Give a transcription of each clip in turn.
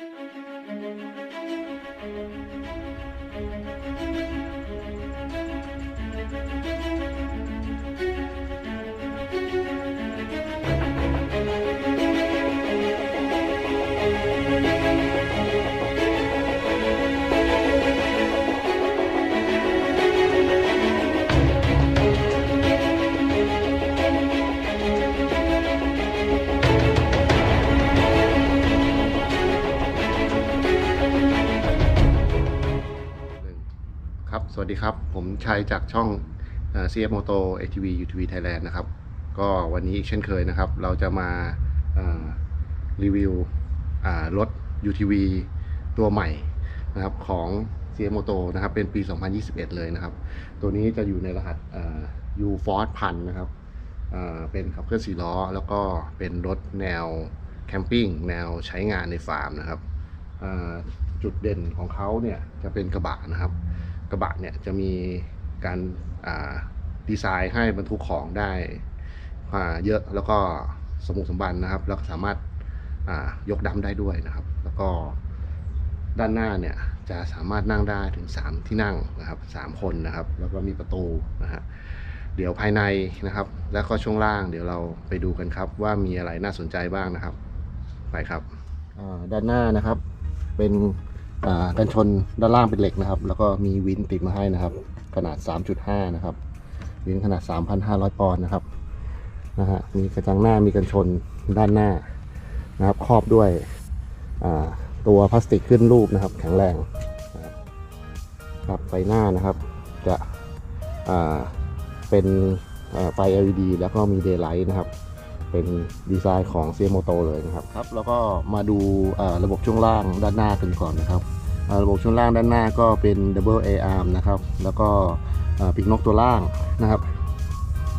ครั ผมชัยจากช่อง CF Moto ATV UTV Thailand นะครับ ก็วันนี้อีกเช่นเคยนะครับ เราจะมารีวิวรถ UTV ตัวใหม่นะครับของ CF Moto นะครับเป็นปี 2021 เลยนะครับ ตัวนี้จะอยู่ในรหัส U Force พันนะครับเป็นขับเคลื่อนสี่ล้อ แล้วก็เป็นรถแนวแคมปิ้งแนวใช้งานในฟาร์มนะครับจุดเด่นของเขาเนี่ยจะเป็นกระบะนะครับ กระบะเนี่ยจะมีการาดีไซน์ให้บรรทุกของได้เยอะแล้วก็สมบุกสมบันนะครับ แล้วก็สามารถายกดัมได้ด้วยนะครับ แล้วก็ด้านหน้าเนี่ยจะสามารถนั่งได้ถึง 3 ที่นั่งนะครับ 3 คนนะครับ แล้วก็มีประตูนะฮะเดี๋ยวภายในนะครับ แล้วก็ช่วงล่างเดี๋ยวเราไปดูกันครับ ว่ามีอะไรน่าสนใจบ้างนะครับ ไปครับด้านหน้านะครับ เป็น กันชนด้านล่างเป็นเหล็กนะครับ แล้วก็มีวินติดมาให้นะครับ ขนาด 3.5 นะครับ วินขนาด 3,500 ปอนด์นะครับนะฮะมีกระจังหน้ามีกันชนด้านหน้านะครับครอบด้วยตัวพลาสติกขึ้นรูปนะครับ แข็งแรงครับไฟหน้านะครับ จะเป็นไฟ LED แล้วก็มี Daylight นะครับ เป็นดีไซน์ของ c m o t o เลยนะครับครับ แล้วก็มาดูอ่าระบบช่วงล่างด้านหน้ากันก่อนนะครับอ่าระบบช่วงล่างด้านหน้าก็เป็น double A arm นะครับ แล้วก็อ่าปีกนกตัวล่างนะครับ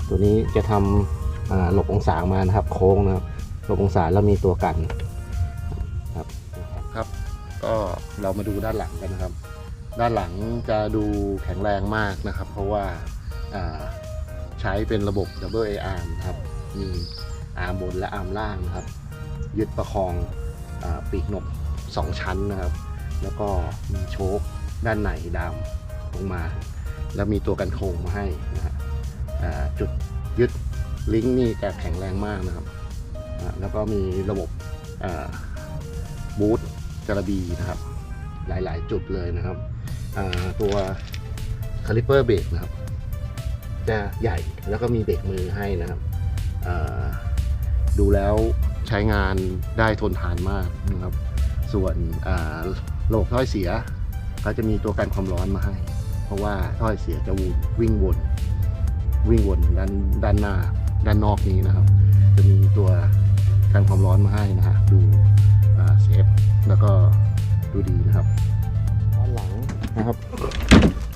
ตัวนี้จะทำอ่าหลบองศามานะครับ โค้งนะครับหลบองศาแล้วมีตัวกันครับครับ ก็เรามาดูด้านหลังกันนะครับ ด้านหลังจะดูแข็งแรงมากนะครับ เพราะว่าอ่าใช้เป็นระบบ double A arm นะครับมี อาร์มบนและอาร์มล่างนะครับ ยึดประคองอปีกนก 2 ชั้นนะครับ แล้วก็มีโชคด้านในดามลงมา แล้วมีตัวกันโครงมาให้นะฮะจุดยึดลิงก์นี่จะแข็งแรงมากนะครับ แล้วก็มีระบบบูทจระบีนะครับ หลายๆ จุดเลยนะครับ ตัวคาลิเปอร์เบรกนะครับ จะใหญ่แล้วก็มีเบรกมือให้นะครับ ดูแล้วใช้งานได้ทนทานมากนะครับ ส่วนอ่าระบบถ้อยเสียก็จะมีตัวกันความร้อนมาให้ เพราะว่าถ้อยเสียจะวนวิ่งวน วิ่งวนด้านด้านหน้าด้านนอกนี้นะครับ จะมีตัวกันความร้อนมาให้นะฮะดูอ่าเซฟแล้วก็ดูดีนะครับด้านหลังนะครับ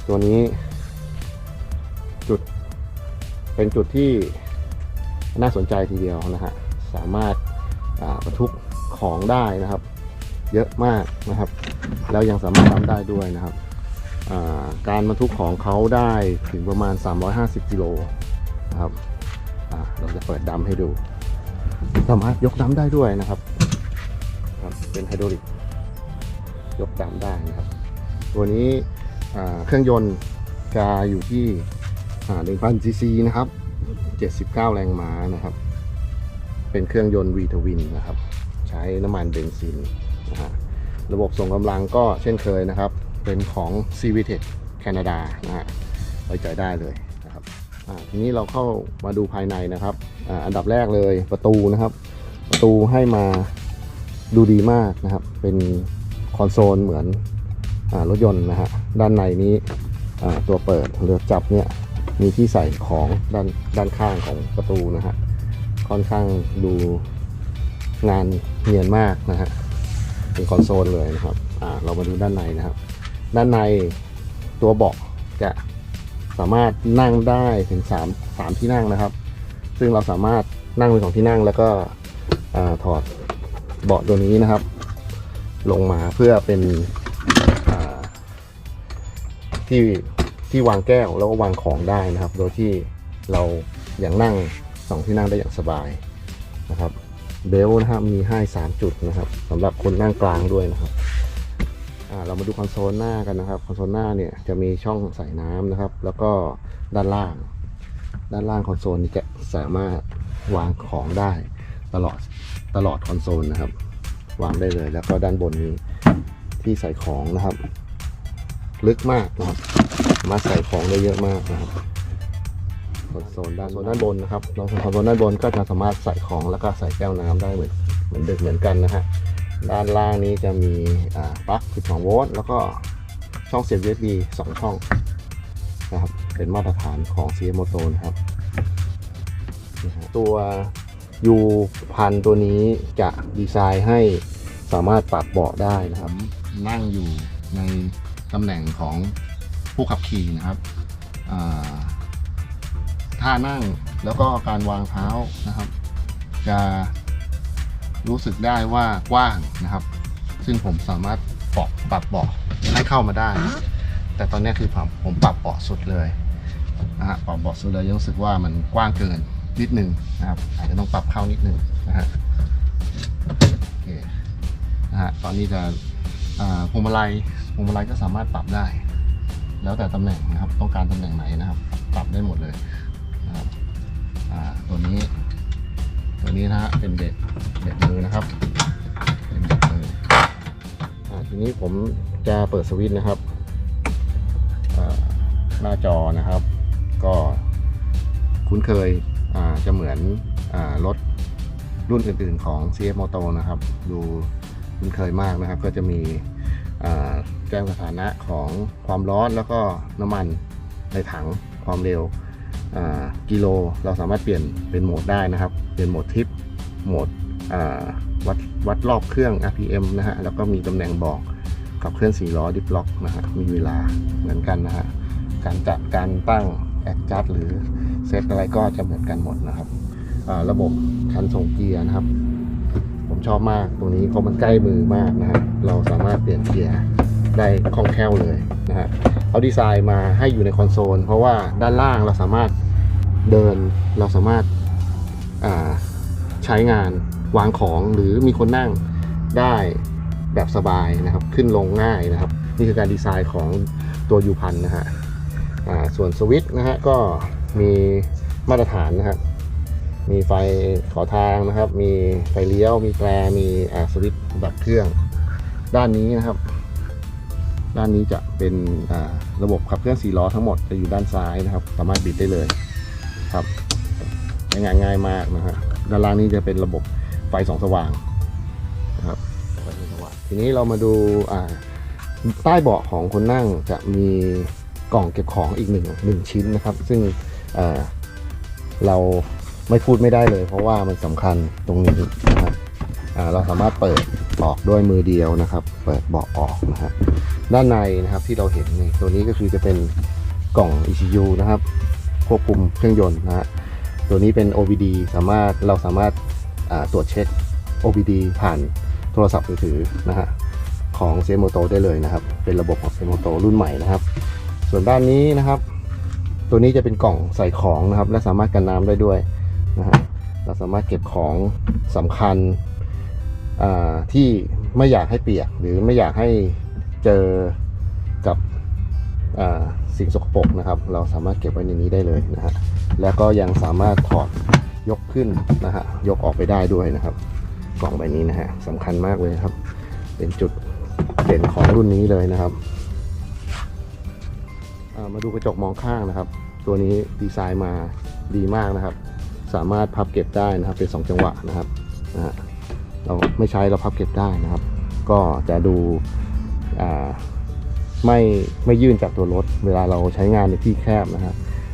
ตัวนี้ จุด เป็นจุดที่น่าสนใจทีเดียวนะฮะ สามารถบรรทุกของได้นะครับ เยอะมากนะครับ แล้วยังสามารถทำได้ด้วยนะครับการบรรทุกของเขาได้ถึงประมาณ 350กิโลนะครับเราจะเปิดดัมให้ดู สามารถยกดัมได้ด้วยนะครับ เป็นไฮดรอลิกยกดัมได้นะครับ ตัวนี้เครื่องยนต์จะอยู่ที่1,000ซีซีนะครับ 79 แรงม้านะครับ เป็นเครื่องยนต์ V ทวินนะครับ ใช้น้ำมันเบนซินนะฮะระบบส่งกำลังก็เช่นเคยนะครับ เป็นของ CVTEC แคนาดานะฮะไว้ใจได้เลยนะครับทีนี้เราเข้ามาดูภายในนะครับออันดับแรกเลยประตูนะครับ ประตูให้มาดูดีมากนะครับ เป็นคอนโซลเหมือนอรถยนต์นะฮะด้านในนี้ตัวเปิดเรือจับเนี่ยมีที่ใส่ของด้านด้านข้างของประตูนะฮะ ค่อนข้างดูงานเนียนมากนะฮะเป็นคอนโซลเลยนะครับอ่าเรามาดูด้านในนะครับ ด้านในตัวเบาะจะสามารถนั่งได้ถึง3 3ที่นั่งนะครับ ซึ่งเราสามารถนั่งเป็นของที่นั่งแล้วก็อ่าถอดเบาะตัวนี้นะครับ ลงมาเพื่อเป็นอ่าที่ที่วางแก้วแล้วก็วางของได้นะครับ โดยที่เราอย่างนั่ง สองที่นั่งได้อย่างสบายนะครับ เบลต์นะครับมีให้สามจุดนะครับสำหรับคนนั่งกลางด้วยนะครับอ่าเรามาดูคอนโซลหน้ากันนะครับคอนโซลหน้าเนี่ยจะมีช่องใส่น้ำนะครับ แล้วก็ด้านล่าง ด้านล่างคอนโซลนี่จะสามารถวางของได้ตลอดตลอดคอนโซลนะครับ วางได้เลย แล้วก็ด้านบนมีที่ใส่ของนะครับ ลึกมากนะครับ มาใส่ของได้เยอะมากนะครับ คอนโซลด้านโซนด้านบนนะครับเราคอนโซลด้านบนก็จะสามารถใส่ของแล้วก็ใส่แก้วน้ำได้เหมือนเหมือนเดิมเหมือนกันนะฮะด้านล่างนี้จะมีอ่าปลั๊ก 12 โวลต์แล้วก็ช่องเสียบ USB 2 ช่องนะครับเป็นมาตรฐานของ CM Moto นะครับตัว U พันตัวนี้จะดีไซน์ให้สามารถปรับเบาะได้นะครับ นั่งอยู่ในตำแหน่งของผู้ขับขี่นะครับ ท่านั่ง แล้วก็การวางเท้านะครับ จะรู้สึกได้ว่ากว้างนะครับ ซึ่งผมสามารถปรับปรับเบาะให้เข้ามาได้ แต่ตอนนี้คือผมผมปรับเบาะสุดเลยนะฮะปรับเบาะสุดเลยยังรู้สึกว่ามันกว้างเกินนิดนึงนะครับ อาจจะต้องปรับเข้านิดนึงนะฮะโอเคนะฮะตอนนี้จะอ่าพวงมาลัยพวงมาลัยก็สามารถปรับได้ แล้วแต่ตำแหน่งนะครับ ต้องการตำแหน่งไหนนะครับ ปรับได้หมดเลย อ่าตัวนี้ ตัวนี้นะฮะเป็นเด็ดเด็ดมือนะครับเป็นเด็ดมืออ่าทีนี้ผมจะเปิดสวิตช์นะครับอ่าหน้าจอนะครับ ก็คุ้นเคยอ่าจะเหมือนอารถรุ่นอื่นๆของ CF Moto นะครับ ดูคุ้นเคยมากนะครับ ก็จะมีแจ้งสถานะของความร้อนแล้วก็น้ำมันในถังความเร็ว กิโลเราสามารถเปลี่ยนเป็นโหมดได้นะครับ เป็นโหมดทิปโหมดวัดวัดรอบเครื่อง RPM นะฮะแล้วก็มีตำแหน่งบอกกับเครื่อง4ล้อดิฟล็อกนะฮะมีเวลาเหมือนกันนะฮะการจัดการตั้งแอดจัดหรือเซตอะไรก็จะเหมือนกันหมดนะครับระบบคันส่งเกียร์นะครับ ผมชอบมากตรงนี้เพราะมันใกล้มือมากนะฮะเราสามารถเปลี่ยนเกียร์ได้คล่องแคล่วเลยนะฮะ เขาดีไซน์มาให้อยู่ในคอนโซล เพราะว่าด้านล่างเราสามารถเดินเราสามารถาใช้งานวางของหรือมีคนนั่งได้แบบสบายนะครับ ขึ้นลงง่ายนะครับ นี่คือการดีไซน์ของตัวยูพันนะฮะส่วนสวิตช์นะฮะก็มีมาตรฐานนะครับมีไฟขอทางนะครับ มีไฟเลี้ยว มีแตรมีสวิตช์ดับเครื่อง ด้านนี้นะครับ ด้านนี้จะเป็นอ่าระบบขับเคลื่อน4ล้อทั้งหมดจะอยู่ด้านซ้ายนะครับ สามารถบิดได้เลยครับใช้งานง่ายมากนะฮะด้านล่างนี้จะเป็นระบบไฟสองสว่างนะครับไฟสองสว่างทีนี้เรามาดูอ่าใต้เบาะของคนนั่งจะมีกล่องเก็บของอีกหนึ่งหนึ่งชิ้นนะครับ ซึ่งเอ่อเราไม่พูดไม่ได้เลย เพราะว่ามันสำคัญตรงนี้นะครับอ่าเราสามารถเปิดออกด้วยมือเดียวนะครับ เปิดเบาะออกนะฮะ ด้านในนะครับที่เราเห็นนี่ตัวนี้ก็คือจะเป็นกล่อง ECU นะครับ ควบคุมเครื่องยนต์นะฮะตัวนี้เป็น OBD สามารถเราสามารถตรวจเช็ค OBD ผ่านโทรศัพท์มือถือนะฮะของเซมโมโตได้เลยนะครับ เป็นระบบของเซมโมโตรุ่นใหม่นะครับ ส่วนด้านนี้นะครับ ตัวนี้จะเป็นกล่องใส่ของนะครับ และสามารถกันน้ำได้ด้วยนะฮะเราสามารถเก็บของสำคัญอ่าที่ไม่อยากให้เปียกหรือไม่อยากให้ เจอกับสิ่งสกปรกนะครับ เราสามารถเก็บไว้ในนี้ได้เลยนะฮะแล้วก็ยังสามารถถอดยกขึ้นนะฮะยกออกไปได้ด้วยนะครับ กล่องใบนี้นะฮะสำคัญมากเลยครับ เป็นจุดเด่นของรุ่นนี้เลยนะครับามาดูกระจกมองข้างนะครับ ตัวนี้ดีไซน์มาดีมากนะครับ สามารถพับเก็บได้นะครับ เป็นสองจังหวะนะครับนะฮะเราไม่ใช้เราพับเก็บได้นะครับ ก็จะดู ไม่ไม่ยื่นจากตัวรถ เวลาเราใช้งานในที่แคบนะฮะ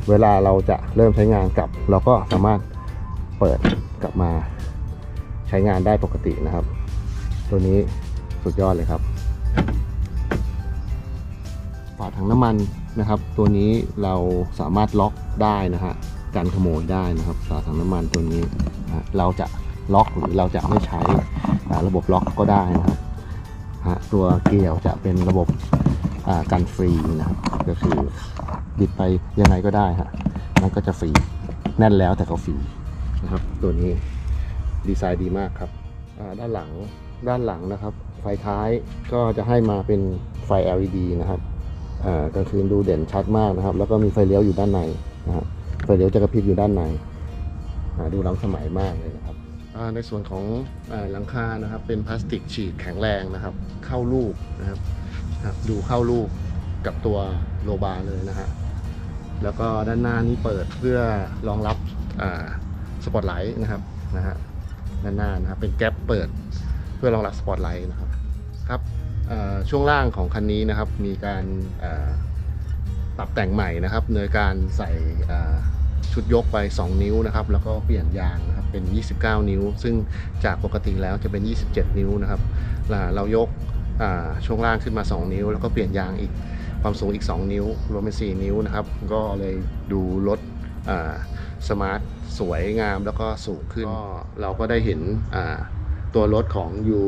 เวลาเราจะเริ่มใช้งานกลับ เราก็สามารถเปิดกลับมาใช้งานได้ปกตินะครับ ตัวนี้สุดยอดเลยครับฝาถังน้ำมันนะครับ ตัวนี้เราสามารถล็อกได้นะฮะการขโมยได้นะครับฝาถังน้ำมันตัวนี้นะเราจะล็อกหรือเราจะไม่ใช้ระบบล็อกก็ได้นะครับ ฮะตัวเกลียวจะเป็นระบบอ่ากันฟรีนะครับก็คือบิดไปยังไงก็ได้ฮะมันก็จะฟรีแน่นแล้วแต่ก็ฟรีนะครับตัวนี้ดีไซน์ดีมากครับด้านหลังด้านหลังนะครับ ไฟท้ายก็จะให้มาเป็นไฟ LED นะครับกลางคืนดูเด่นชัดมากนะครับ แล้วก็มีไฟเลี้ยวอยู่ด้านในนะฮะไฟเลี้ยวจะกระพริบอยู่ด้านในดูล้ำสมัยมากเลยนะครับ ในส่วนของอหลังคานะครับเป็นพลาสติกฉีดแข็งแรงนะครับ เข้าลูกนะครับดูเข้าลูกกับตัวโลบาเลยนะฮะแล้วก็ด้านหน้านี้เปิดเพื่อรองรับสปอตไลท์นะครับนะฮะด้านหน้านะครับเป็นแก๊ปเปิดเพื่อรองรับสปอตไลท์นะครับครับช่วงล่างของคันนี้นะครับมีการปรับแต่งใหม่นะครับโดยการใส่ ชุดยกไป 2 นิ้วนะครับ แล้วก็เปลี่ยนยางนะครับเป็น 29 นิ้ว ซึ่งจากปกติแล้วจะเป็น 27 นิ้วนะครับเรายกช่วงล่างขึ้นมา 2 นิ้ว แล้วก็เปลี่ยนยางอีกความสูงอีก 2 นิ้ว รวมเป็น 4 นิ้วนะครับ ก็เลยดูรถสมาร์ทสวยงามแล้วก็สูงขึ้น เราก็ได้เห็นตัวรถของยู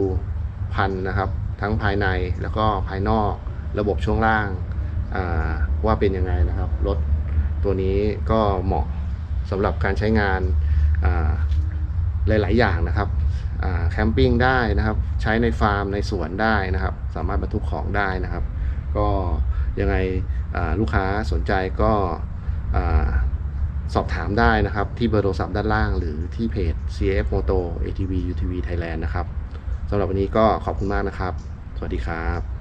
พันนะครับ ทั้งภายในแล้วก็ภายนอกระบบช่วงล่างว่าเป็นยังไงนะครับรถ ตัวนี้ก็เหมาะสำหรับการใช้งานาหลาย ๆ อย่างนะครับแคมปิ้งได้นะครับ ใช้ในฟาร์มในสวนได้นะครับ สามารถบรรทุกของได้นะครับ ก็ยังไงลูกค้าสนใจก็สอบถามได้นะครับ ที่เบอร์โทรศัพท์ด้านล่าง หรือที่เพจ CF Moto ATV UTV Thailand นะครับสำหรับวันนี้ก็ขอบคุณมากนะครับ สวัสดีครับ